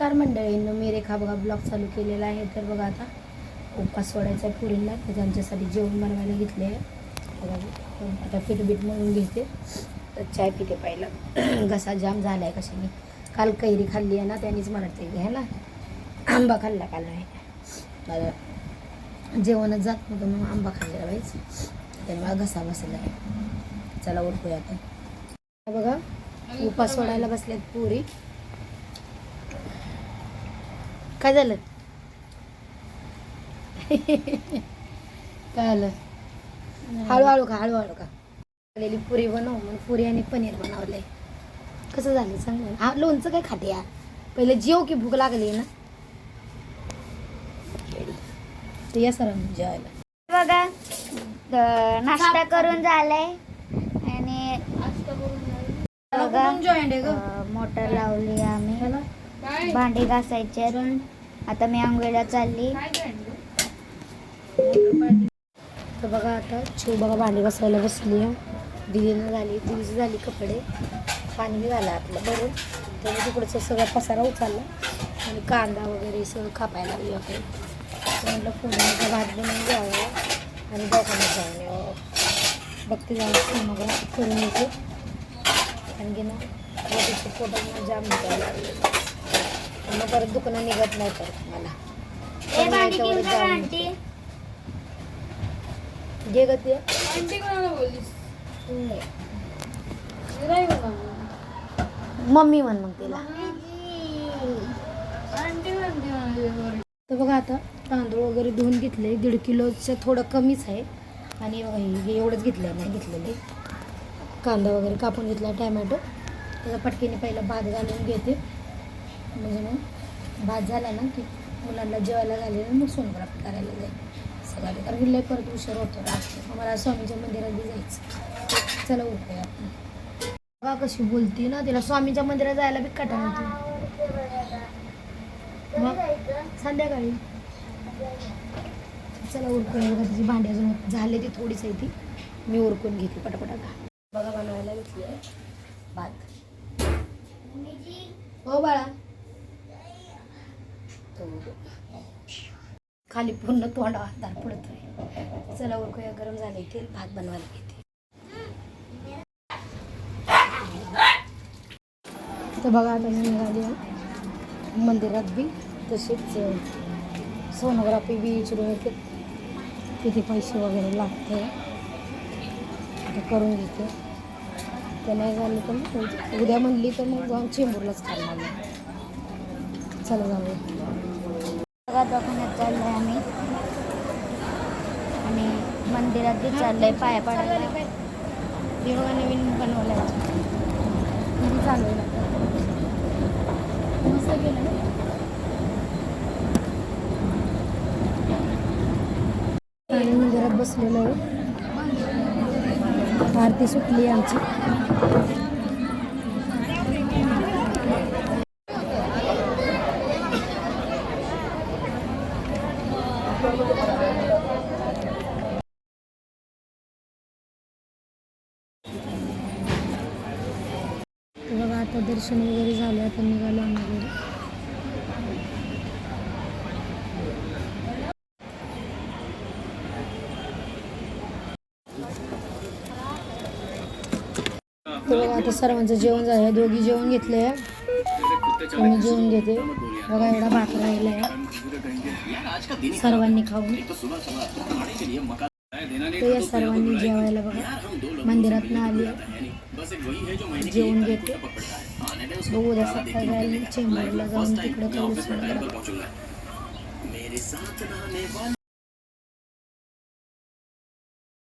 नमस्कार मंडळींनो मी रेखा बघा ब्लॉग चालू केलेला आहे. तर बघा आता उपवास सोडायचा आहे पुरींना तर त्यांच्यासाठी जेवण बनवायला घेतले आहे. आता फिटबीट म्हणून घेते. तर चाय पिते पाहिलं. घसा जाम झाला आहे कशाने. काल कैरी खाल्ली आहे ना त्यांनीच म्हणते घ्या ना. आंबा खाल्ला काल नाही जेवणच जात नव्हतं मग आंबा खाल्लेला पाहिजे त्याने मला घसा बसला आहे चला ओळखूया आता बघा उपास सोडायला बसल्यात पुरी. काय झालं? काय आलं हळूहळू का हळूहळू का आलेली पुरी बनव म्हणून पुरी आणि पनीर बनवलंय कसं झालं चांगलं हा लोणचं काय खाते या पहिले जेव की भूक लागली ना? तर या सर जेवायला. बघा द- नाश्ता करून झालाय. आणि बघा जॉईंट आहे ग. अं, मोटर लावली आम्ही. भांडी घासायचे आता मी आंघोळीला चालली. तर बघा आता चिव बघा भांडी घासायला बसली दिदीनं झाली दिदीची झाली कपडे. पाणी बी झालं आपलं बरं त्याने तिकडचं सगळा पसारा उचलला. आणि कांदा वगैरे सगळं कापायला लागली आपण तर म्हटलं फोडणीचा भात बनवून घ्यावा आणि दवाखान्यात जाऊन यावं. बघते जाऊन सोनोग्राफी करून येते आणखी ना. पोटात जाम निघायला लागले. मग परत दुकानं निघत नाही परत मला. तेवढं जाऊन. घे ग ते. मम्मी म्हण मग तिला. तर बघा आता तांदूळ वगैरे धुवून घेतले. दीड किलोचं थोडं कमीच आहे. आणि बघा हे हे एवढंच घेतलं नाही घेतलेले. कांदा वगैरे कापून घेतला टॅमॅटो. त्याचा पटकीने पहिला भात घालून घेते. म्हणजे मग भात झाला ना की मुलांना जेवायला झाले ना मग सोनोग्राफी करायला जाईल. सगळ्या कारण की लय परत उशीर होतो रात्री. मला स्वामीच्या मंदिरात बी जायचं. चला उठूया आपण. बघा कशी बोलती ना तिला. स्वामीच्या मंदिरात जायला बी कटाळ होती. मग संध्याकाळी. चला उरकून बघा तिची भांडी अजून झाले ती थोडीच आहे ती. मी उरकून घेते पटापटा. बघा बनवायला घेतली आहे. भात. हो बाळा. तो खाली पूर्ण तोंडावर हातार पडतोय. चला उरकूया गरम झाले की भात बनवायला घेते. तर बघा आता मी निघाली मंदिरात बी. तसेच सोनोग्राफी बी विचारून येते किती पैसे वगैरे लागते. आता करून घेते. ते नाही झालं तर मग उद्या म्हणली तर मग जाऊन चेंबूरलाच खायला लागलं. चला जाऊया. बघा दवाखान्यात चाललोय आम्ही. आणि मंदिरात बी चाललोय पाया पडायला. बघा नवीन बनवलं आहे किती चालू आहे. मस्त गेलं आणि मंदिरात बसलेलो आहे. आरती सुटली आमची. बघा आता दर्शन वगैरे झालं आता निघालो आम्ही घरी. बघा आता सर्वांचं जेवण झालं. दोघी जेवण घेतलंय. मी जेवण घेते. बघा एवढा भात राहिला आहे सर्वांनी खाऊन. तर या सर्वांनी जेवायला बघा. मंदिरात आली जेवून घेते. बघू उद्या सकाळी चेंबरला जाऊन तिकडे करू.